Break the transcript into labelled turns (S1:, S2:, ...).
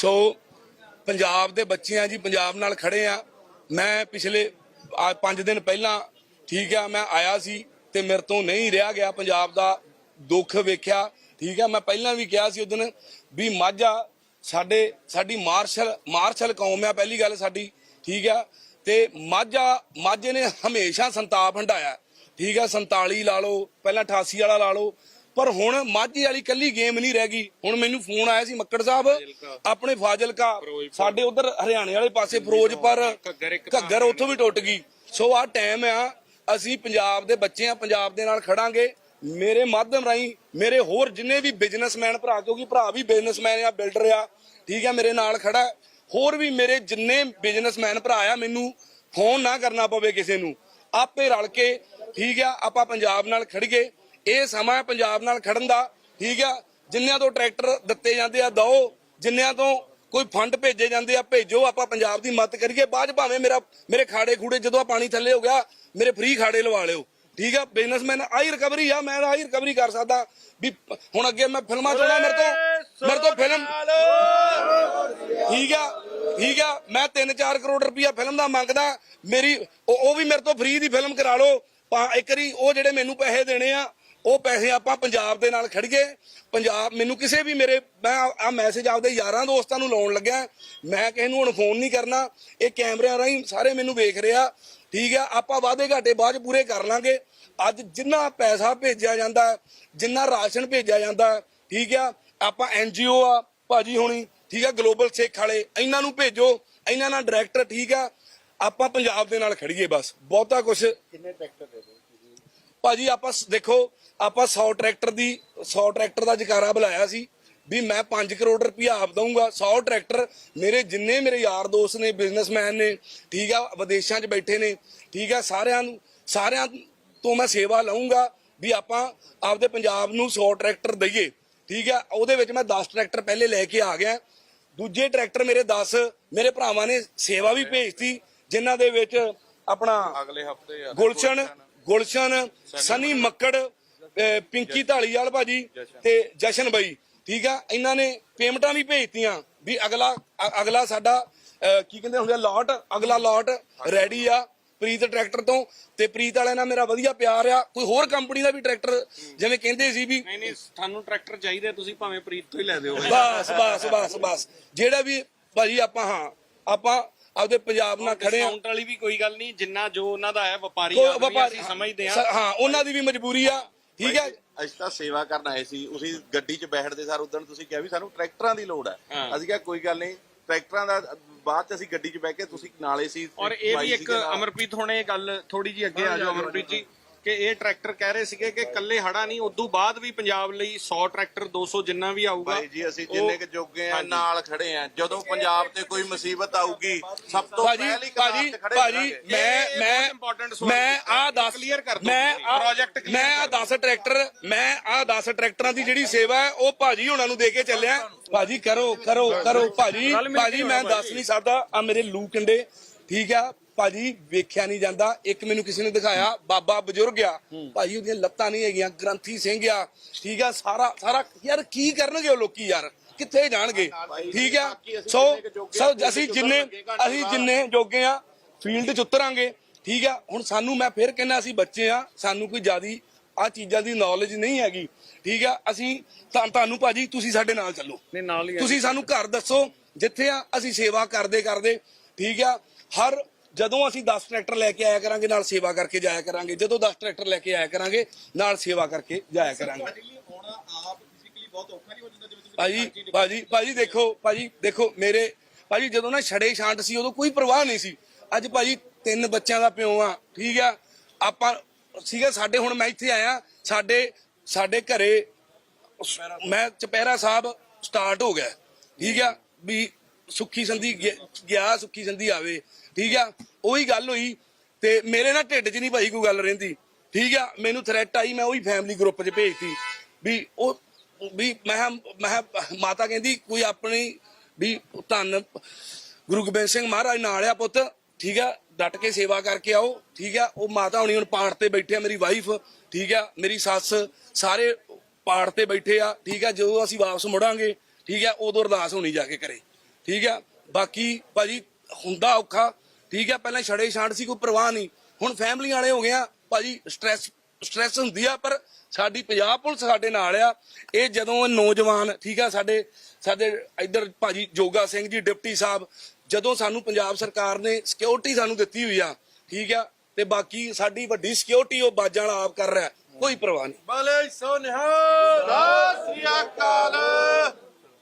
S1: ਸੋ ਪੰਜਾਬ ਦੇ ਬੱਚੇ ਆ ਜੀ, ਪੰਜਾਬ ਨਾਲ ਖੜੇ ਆ। ਮੈਂ ਪਿਛਲੇ 5 ਦਿਨ ਪਹਿਲਾਂ ਠੀਕ ਆ, ਮੈਂ ਆਇਆ ਸੀ ਤੇ ਮੇਰੇ ਤੋਂ ਨਹੀਂ ਰਿਹਾ ਗਿਆ ਪੰਜਾਬ ਦਾ ਦੁੱਖ ਵੇਖਿਆ। ਠੀਕ ਆ, ਮੈਂ ਪਹਿਲਾਂ ਵੀ ਕਿਹਾ ਸੀ ਉਦੋਂ ਵੀ ਮਾਝਾ ਸਾਡੇ, ਸਾਡੀ ਮਾਰਸ਼ਲ ਮਾਰਸ਼ਲ ਕੌਮ ਆ ਪਹਿਲੀ ਗੱਲ ਸਾਡੀ, ਠੀਕ ਆ। ਤੇ ਮਾਝਾ, ਮਾਝੇ ਨੇ ਹਮੇਸ਼ਾ ਸੰਤਾਪ ਹੰਡਾਇਆ। ਠੀਕ ਆ 47 ਲਾ ਲਓ, ਪਹਿਲਾਂ 88 ਵਾਲਾ ਲਾ ਲਓ ਪਰ ਹੁਣ ਮਾਝੇ ਵਾਲੀ ਕੱਲੀ ਗੇਮ ਨਹੀਂ ਰਹਿ ਗਈ। ਹੁਣ ਮੈਨੂੰ ਫੋਨ ਆਇਆ ਸੀ ਮੱਕੜ ਸਾਹਿਬ ਆਪਣੇ ਫਾਜ਼ਿਲਕਾ। ਸਾਡੇ ਉਧਰ ਹਰਿਆਣੇ ਵਾਲੇ ਪਾਸੇ ਫਿਰੋਜ਼ਪੁਰ। ਘੱਗਰ ਉੱਥੋਂ ਵੀ ਟੁੱਟ ਗਈ। ਸੋ ਆਹ ਟਾਈਮ ਆ ਅਸੀਂ ਪੰਜਾਬ ਦੇ ਬੱਚੇ ਆ ਪੰਜਾਬ ਦੇ ਨਾਲ ਖੜਾਂਗੇ। ਮੇਰੇ ਮਾਧਿਅਮ ਰਾਹੀਂ ਮੇਰੇ ਹੋਰ ਜਿੰਨੇ ਵੀ ਬਿਜ਼ਨਸਮੈਨ ਭਰਾ ਕਿਉਂਕਿ ਭਰਾ ਵੀ ਬਿਜ਼ਨਸਮੈਨ ਆ ਬਿਲਡਰ ਆ ਠੀਕ ਆ ਮੇਰੇ ਨਾਲ ਖੜਾ। ਹੋਰ ਵੀ ਮੇਰੇ ਜਿੰਨੇ ਬਿਜ਼ਨਸਮੈਨ ਭਰਾ ਆ ਮੈਨੂੰ ਫੋਨ ਨਾ ਕਰਨਾ ਪਵੇ ਕਿਸੇ ਨੂੰ। ਆਪੇ ਰਲ ਕੇ ਠੀਕ ਆ ਆਪਾਂ ਪੰਜਾਬ ਨਾਲ ਖੜੀਏ। ਇਹ ਸਮਾਂ ਪੰਜਾਬ ਨਾਲ ਖੜਨ ਦਾ, ਠੀਕ ਆ? ਜਿੰਨਿਆਂ ਤੋਂ ਟਰੈਕਟਰ ਦਿੱਤੇ ਜਾਂਦੇ ਆ, ਦਓ। ਜਿੰਨਿਆਂ ਤੋਂ ਕੋਈ ਫੰਡ ਭੇਜੇ ਜਾਂਦੇ ਆ, ਭੇਜੋ। ਆਪਾਂ ਪੰਜਾਬ ਦੀ ਮਦਦ ਕਰੀਏ। ਬਾਅਦ ਭਾਵੇਂ ਮੇਰਾ, ਮੇਰੇ ਖਾੜੇ ਖੂੜੇ ਜਦੋਂ ਪਾਣੀ ਥੱਲੇ ਹੋ ਗਿਆ, ਮੇਰੇ ਫ੍ਰੀ ਖਾੜੇ ਲਵਾ ਲਿਓ। ਠੀਕ ਆ? ਬਿਜ਼ਨਸਮੈਨ ਆਹੀ ਰਿਕਵਰੀ ਆ। ਮੈਂ ਆਈ ਰਿਕਵਰੀ ਕਰ ਸਕਦਾ ਵੀ ਹੁਣ ਅੱਗੇ ਮੈਂ ਫਿਲਮਾਂ ਚਾਹੁੰਦਾ ਮੇਰੇ ਤੋਂ ਮੇਰੇ ਤੋਂ ਫਿਲਮ ਠੀਕ ਆ? ਠੀਕ ਆ? ਮੈਂ 3-4 ਕਰੋੜ ਰੁਪਇਆ ਫਿਲਮ ਦਾ ਮੰਗਦਾ। ਮੇਰੀ ਉਹ ਵੀ ਮੇਰੇ ਤੋਂ ਫ੍ਰੀ ਦੀ ਫਿਲਮ ਕਰਾ ਲਓ। ਇੱਕ ਵਾਰੀ ਉਹ ਜਿਹੜੇ ਮੈਨੂੰ ਪੈਸੇ ਦੇਣੇ ਆ ਉਹ ਪੈਸੇ ਆਪਾਂ ਪੰਜਾਬ ਦੇ ਨਾਲ ਖੜੀਏ। ਪੰਜਾਬ ਮੈਨੂੰ ਕਿਸੇ ਵੀ ਮੇਰੇ, ਮੈਂ ਆ ਮੈਸੇਜ ਆਪਦੇ ਯਾਰਾਂ ਦੋਸਤਾਂ ਨੂੰ ਲਾਉਣ ਲੱਗਿਆ। ਮੈਂ ਕਿਸੇ ਨੂੰ ਹੁਣ ਫੋਨ ਨਹੀਂ ਕਰਨਾ। ਇਹ ਕੈਮਰਿਆਂ ਰਾਹੀਂ ਸਾਰੇ ਮੈਨੂੰ ਵੇਖ ਰਿਹਾ। ਠੀਕ ਆ, ਆਪਾਂ ਵਾਅਦੇ ਘਾਟੇ ਬਾਅਦ ਪੂਰੇ ਕਰ ਲਾਂਗੇ। ਅੱਜ ਜਿੰਨਾ ਪੈਸਾ ਭੇਜਿਆ ਜਾਂਦਾ, ਜਿੰਨਾ ਰਾਸ਼ਨ ਭੇਜਿਆ ਜਾਂਦਾ, ਠੀਕ ਆ, ਆਪਾਂ ਐਨਜੀਓ ਆ, ਭਾਜੀ ਹੋਣੀ, ਠੀਕ ਆ ਗਲੋਬਲ ਸਿੱਖ ਵਾਲੇ, ਇਹਨਾਂ ਨੂੰ ਭੇਜੋ, ਇਹਨਾਂ ਨਾਲ ਡਾਇਰੈਕਟਰ ਠੀਕ ਆ, ਆਪਾਂ ਪੰਜਾਬ ਦੇ ਨਾਲ ਖੜੀਏ ਬਸ। ਬਹੁਤਾ ਕੁਝ
S2: ਕਿੰਨੇ ਟਰੈਕਟਰ ਦੇ ਦੋ
S1: ਭਾਜੀ ਆਪਾਂ ਦੇਖੋ ਆਪਾਂ 100 ਟਰੈਕਟਰ ਦੀ 100 ਟਰੈਕਟਰ ਦਾ ਜਕਾਰਾ ਬੁਲਾਇਆ ਸੀ ਵੀ ਮੈਂ 5 ਕਰੋੜ ਰੁਪਇਆ ਆਪ ਦਊਂਗਾ। 100 ਟਰੈਕਟਰ ਮੇਰੇ ਜਿੰਨੇ ਮੇਰੇ ਯਾਰ ਦੋਸਤ ਨੇ ਬਿਜ਼ਨਸਮੈਨ ਨੇ ਠੀਕ ਆ ਵਿਦੇਸ਼ਾਂ 'ਚ ਬੈਠੇ ਨੇ ਠੀਕ ਆ ਸਾਰਿਆਂ ਨੂੰ ਸਾਰਿਆਂ ਤੋਂ ਮੈਂ ਸੇਵਾ ਲਵਾਂਗਾ ਵੀ ਆਪਾਂ ਆਪਦੇ ਪੰਜਾਬ ਨੂੰ 100 ਟਰੈਕਟਰ ਦਈਏ ਠੀਕ ਆ। ਉਹਦੇ ਵਿੱਚ ਮੈਂ 10 ਟਰੈਕਟਰ ਪਹਿਲੇ ਲੈ ਕੇ ਆ ਗਿਆ। ਦੂਜੇ ਟਰੈਕਟਰ ਮੇਰੇ 10 ਮੇਰੇ ਭਰਾਵਾਂ ਨੇ ਸੇਵਾ ਵੀ ਭੇਜਤੀ ਜਿਨ੍ਹਾਂ ਦੇ ਵਿੱਚ ਆਪਣਾ
S3: ਅਗਲੇ ਹਫ਼ਤੇ
S1: ਗੁਲਸ਼ਨ। ਗੁਲਸ਼ਨ ਸਨੀ ਮੱਕੜ ਪਿੰਕੀ ਢਾਲੀਵਾਲ ਭਾਜੀ ਤੇ ਜਸ਼ਨ ਬਾਈ। ਠੀਕ ਆ? ਇਹਨਾਂ ਨੇ ਪੇਮੈਂਟਾਂ ਵੀ ਭੇਜਤੀਆਂ ਵੀ ਅਗਲਾ ਅਗਲਾ ਸਾਡਾ ਕੀ ਕਹਿੰਦੇ ਹੁੰਦੇ ਲਾਟ ਅਗਲਾ ਲਾਟ ਰੈਡੀ ਆ ਪ੍ਰੀਤ ਟਰੈਕਟਰ ਤੋਂ। ਤੇ ਪ੍ਰੀਤ ਵਾਲਿਆਂ ਨਾਲ ਮੇਰਾ ਵਧੀਆ ਪਿਆਰ ਆ। ਕੋਈ ਹੋਰ ਕੰਪਨੀ ਦਾ ਵੀ ਟਰੈਕਟਰ ਜਿਵੇਂ ਕਹਿੰਦੇ ਸੀ ਵੀ
S3: ਨਹੀਂ ਨਹੀਂ ਤੁਹਾਨੂੰ ਟਰੈਕਟਰ ਚਾਹੀਦੇ ਤੁਸੀਂ ਭਾਵੇਂ ਪ੍ਰੀਤ ਤੋਂ ਹੀ ਲੈ ਦਿਓ।
S1: ਬਸ ਬਸ ਬਸ ਬਸ। ਜਿਹੜਾ ਵੀ ਭਾਜੀ ਆਪਾਂ ਹਾਂ ਆਪਾਂ ਆਪਦੇ ਪੰਜਾਬ ਨਾਲ ਖੜੇ ਆ।
S3: ਡਿਸਕਾਊਂਟ ਵਾਲੀ ਵੀ ਕੋਈ ਗੱਲ ਨਹੀਂ ਜਿੰਨਾ ਜੋ ਉਹਨਾਂ ਦਾ ਹੈ ਵਪਾਰੀ
S1: ਕੋਈ
S3: ਆਦਮੀ
S1: ਵਪਾਰੀ
S3: ਅਸੀਂ ਸਮਝਦੇ ਆ।
S1: ਹਾਂ ਉਹਨਾਂ ਦੀ ਵੀ ਮਜਬੂਰੀ ਆ ਠੀਕ ਹੈ?
S2: ਅਸੀਂ ਤਾਂ ਸੇਵਾ ਕਰਨ ਆਏ ਸੀ ਉਸੇ ਗੱਡੀ 'ਚ ਬੈਠਦੇ ਸਾਰ ਉਦੋਂ ਤੁਸੀਂ ਕਿਹਾ ਵੀ ਸਾਨੂੰ ਟਰੈਕਟਰਾਂ ਦੀ ਲੋੜ ਹੈ।
S3: ਹਾਂ।
S2: ਅਸੀਂ ਕਿਹਾ ਕੋਈ ਗੱਲ ਨਹੀਂ ਟਰੈਕਟਰਾਂ ਦਾ ਬਾਅਦ 'ਚ ਅਸੀਂ ਗੱਡੀ 'ਚ ਬਹਿ ਕੇ ਤੁਸੀਂ ਨਾਲੇ ਸੀ
S3: ਔਰ ਇਹ ਵੀ ਇੱਕ। ਅਮਰਪ੍ਰੀਤ ਹੁਣ ਇਹ ਗੱਲ ਥੋੜੀ ਜੀ ਅੱਗੇ ਆ ਜਾਓ ਅਮਰਪ੍ਰੀਤ ਜੀ। ਕਿ ਇਹ ਟਰੈਕਟਰ ਕਹਿ ਰਹੇ ਸੀਗੇ ਕਿ ਕੱਲੇ ਹੜਾ ਨਹੀਂ ਉਦੋਂ ਬਾਅਦ ਵੀ ਪੰਜਾਬ ਲਈ 100 ਟਰੈਕਟਰ 200 ਜਿੰਨਾ ਵੀ ਆਊਗਾ।
S2: ਬਾਈ ਜੀ ਅਸੀਂ ਜਿੰਨੇ ਕੁ ਜੋਗੇ ਆ। ਨਾਲ ਖੜੇ ਆ। ਜਦੋਂ ਪੰਜਾਬ ਤੇ ਕੋਈ ਮੁਸੀਬਤ ਆਊਗੀ ਸਭ ਤੋਂ
S1: ਭਾਜੀ
S2: ਪਹਿਲੀ
S1: ਭਾਜੀ
S2: ਤੇ ਖੜੇ
S1: ਭਾਜੀ। ਮੈਂ ਮੈਂ
S3: ਸਵਾਲ
S1: ਮੈਂ। ਆ 10
S3: Clear ਕਰ ਦਿਓ।
S1: ਮੈਂ ਆਹ-
S3: clear
S1: ਮੈਂ ਆ 10 ਟਰੈਕਟਰ ਮੈਂ ਆ 10 ਟਰੈਕਟਰਾਂ ਦੀ ਜਿਹੜੀ ਸੇਵਾ ਹੈ ਉਹ ਭਾਜੀ ਹੁਣਾਂ ਨੂੰ ਦੇ ਕੇ ਚੱਲਿਆ। ਭਾਜੀ ਕਰੋ ਕਰੋ ਕਰੋ। ਭਾਜੀ ਭਾਜੀ ਮੈਂ ਦੱਸ ਨਹੀਂ ਸਕਦਾ। ਆ ਮੇਰੇ ਲੂ ਕੰਡੇ। ਠੀਕ ਆ ਭਾਜੀ ਵੇਖਿਆ ਨਹੀਂ ਜਾਂਦਾ। ਇੱਕ ਮੈਨੂੰ ਕਿਸੇ ਨੇ ਦਿਖਾਇਆ ਬਾਬਾ ਬਜ਼ੁਰਗ ਆ। ਭਾਜੀ ਉਹਦੀਆਂ ਲੱਤਾਂ ਨਹੀਂ ਹੈਗੀਆਂ ਗ੍ਰੰਥੀ ਸਿੰਘ ਆ। ਠੀਕ ਆ ਸਾਰਾ ਸਾਰਾ ਯਾਰ ਕੀ ਕਰਨਗੇ ਉਹ ਲੋਕੀ ਯਾਰ? ਕਿੱਥੇ ਜਾਣਗੇ? ਠੀਕ ਆ ਸੋ ਸੋ ਅਸੀਂ ਜਿੰਨੇ ਅਸੀਂ ਜਿੰਨੇ ਜੋਗੇ ਆ ਫੀਲਡ 'ਚ ਉਤਰਾਂਗੇ। ਠੀਕ ਆ ਹੁਣ ਸਾਨੂੰ ਮੈਂ ਫਿਰ ਕਹਿੰਦਾ ਅਸੀਂ ਬੱਚੇ ਆ ਸਾਨੂੰ ਕੋਈ ਜਿਆਦੀ ਆ ਚੀਜ਼ਾਂ ਦੀ ਨੌਲੇਜ ਨਹੀਂ ਹੈਗੀ। ਠੀਕ ਆ ਅਸੀਂ ਤਾਂ ਤੁਹਾਨੂੰ ਭਾਜੀ ਤੁਸੀਂ ਸਾਡੇ ਨਾਲ ਚੱਲੋ।
S3: ਨਹੀਂ ਨਾਲ ਹੀ ਆ।
S1: ਤੁਸੀਂ ਸਾਨੂੰ ਘਰ ਦੱਸੋ ਜਿੱਥੇ ਆ ਅਸੀਂ ਸੇਵਾ ਕਰਦੇ ਕਰਦੇ ਠੀਕ ਆ ਹਰ ਜਦੋਂ ਅਸੀਂ 10 ਟਰੈਕਟਰ ਲੈ ਕੇ ਆਇਆ ਕਰਾਂਗੇ ਨਾਲ ਸੇਵਾ ਕਰਕੇ ਜਾਇਆ ਕਰਾਂਗੇ। ਜਦੋਂ 10 ਟਰੈਕਟਰ ਲੈ ਕੇ ਆਇਆ ਕਰਾਂਗੇ ਨਾਲ ਸੇਵਾ ਕਰਕੇ ਜਾਇਆ ਕਰਾਂਗੇ। ਭਾਜੀ ਭਾਜੀ ਭਾਜੀ ਦੇਖੋ ਭਾਜੀ ਦੇਖੋ ਮੇਰੇ ਭਾਜੀ ਜਦੋਂ ਨਾ ਛੜੇ ਛਾਂਟ ਸੀ ਉਦੋਂ ਕੋਈ ਪਰਵਾਹ ਨਹੀਂ ਸੀ। ਅੱਜ ਭਾਜੀ ਤਿੰਨ ਬੱਚਿਆਂ ਦਾ ਪਿਓ ਆ ਠੀਕ ਆ? ਆਪਾਂ ਸੀਗਾ ਸਾਡੇ ਹੁਣ ਮੈਂ ਇੱਥੇ ਆਇਆ ਸਾਡੇ ਸਾਡੇ ਘਰੇ ਮੈਂ ਚਪੈਰਾ ਸਾਹਿਬ ਸਟਾਰਟ ਹੋ ਗਿਆ ਠੀਕ ਆ? ਵੀ ਸੁੱਖੀ ਸੰਧੀ ਗਿਆ- ਗਿਆ, ਸੁੱਖੀ ਸੰਧੀ ਆਵੇ। ਠੀਕ ਆ? ਉਹੀ ਗੱਲ ਹੋਈ ਤੇ ਮੇਰੇ ਨਾਲ ਢਿੱਡ 'ਚ ਨਹੀਂ ਭਾਈ ਕੋਈ ਗੱਲ ਰਹਿੰਦੀ। ਠੀਕ ਆ? ਮੈਨੂੰ ਥ੍ਰੈਟ ਆਈ, ਮੈਂ ਉਹੀ ਫੈਮਿਲੀ ਗਰੁੱਪ 'ਚ ਭੇਜਤੀ ਵੀ ਉਹ ਵੀ ਮੈਂ ਕਿਹਾ- ਮੈਂ ਮਾਤਾ ਕਹਿੰਦੀ, ਕੋਈ ਆਪਣੀ ਵੀ ਧੰਨ ਗੁਰੂ ਗੋਬਿੰਦ ਸਿੰਘ ਮਹਾਰਾਜ ਨਾਲ ਆ ਪੁੱਤ। ਠੀਕ ਆ? ਡਟ ਕੇ ਸੇਵਾ ਕਰਕੇ ਆਓ। ਠੀਕ ਆ? ਉਹ ਮਾਤਾ ਹੁਣੀ ਹੁਣ ਪਾਠ ਤੇ ਬੈਠੇ ਆ, ਮੇਰੀ ਵਾਈਫ ਠੀਕ ਆ? ਮੇਰੀ ਸੱਸ ਸਾਰੇ ਪਾਠ ਤੇ ਬੈਠੇ ਆ। ਠੀਕ ਆ? ਜਦੋਂ ਅਸੀਂ ਵਾਪਸ ਮੁੜਾਂਗੇ, ਠੀਕ ਆ? ਉਦੋਂ ਅਰਦਾਸ ਹੋਣੀ ਜਾ ਕੇ ਕਰੇ। ਠੀਕ ਆ ਬਾਕੀ ਭਾਜੀ ਹੁੰਦਾ ਔਖਾ। ਠੀਕ ਆ ਪਹਿਲਾਂ ਛੜੇ ਛਾਂਟ ਸੀ, ਕੋਈ ਪਰਵਾਹ ਨਹੀਂ। ਹੁਣ ਫੈਮਲੀ ਵਾਲੇ ਹੋ ਗਏ ਆ, ਭਾਜੀ ਸਟ੍ਰੈਸ ਸਟ੍ਰੈਸ ਹੁੰਦੀ ਆ, ਪਰ ਸਾਡੀ ਪੰਜਾਬ ਪੁਲਿਸ ਸਾਡੇ ਨਾਲ ਆ। ਇਹ ਜਦੋਂ ਨੌਜਵਾਨ, ਠੀਕ ਆ, ਸਾਡੇ ਸਾਡੇ ਇੱਧਰ ਭਾਜੀ ਜੋਗਾ ਸਿੰਘ ਜੀ, ਡਿਪਟੀ ਸਾਹਿਬ, ਜਦੋਂ ਸਾਨੂੰ ਪੰਜਾਬ ਸਰਕਾਰ ਨੇ ਸਿਕਿਉਰਿਟੀ ਸਾਨੂੰ ਦਿੱਤੀ ਹੋਈ ਆ, ਠੀਕ ਆ, ਤੇ ਬਾਕੀ ਸਾਡੀ ਵੱਡੀ ਸਿਕਿਉਰਿਟੀ ਉਹ ਬਾਜਾਂ ਵਾਲਾ ਆਪ ਕਰ ਰਿਹਾ। ਕੋਈ ਪਰਵਾਹ ਨਹੀਂ।
S2: ਬਲੇ ਸੋ ਨਿਹਾਲ, ਸਤਿ ਸ੍ਰੀ ਅਕਾਲ।